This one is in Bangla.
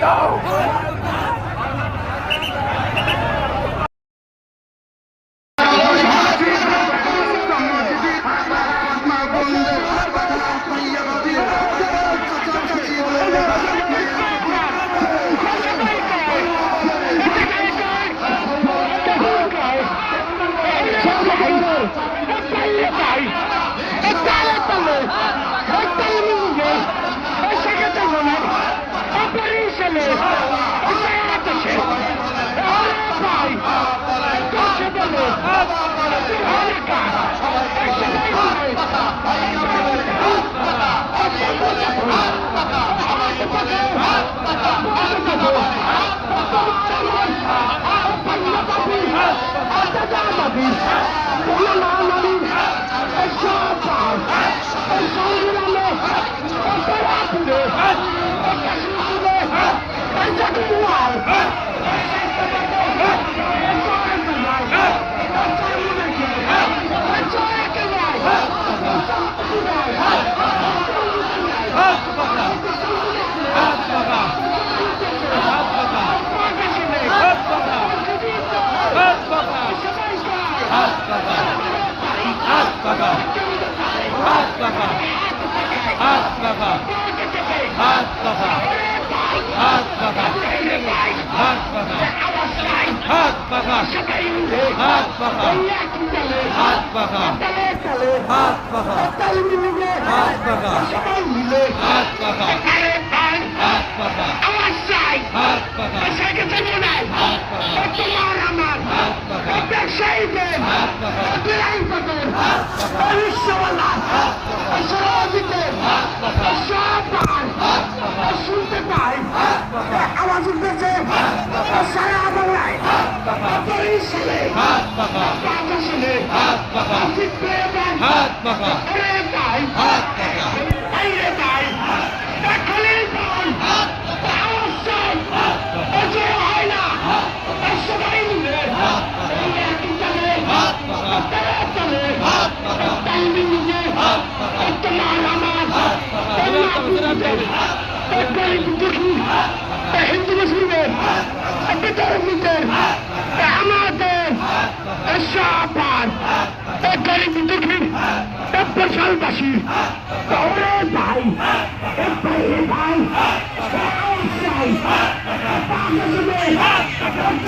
Não! ছেলে দেশে দেশে হাত কাকা হাত কাকা হাত কাকা হাত কাকা হাত কাকা হাত কাকা হাত কাকা হাত কাকা হাত কাকা হাত কাকা হাত কাকা হাত কাকা الرئيس والعسل إشرافكم الشعب معي السلطة معي أواز البزم السلام معي الطريق سليم بعد سليم أنت بيبا قريب معي المتوكي حمد مسلمين الدكتور المنتر حمادة الشعبان الدكتور المتوكي دبر شالبشي دوران بحي ابحي ابحي شعب شعب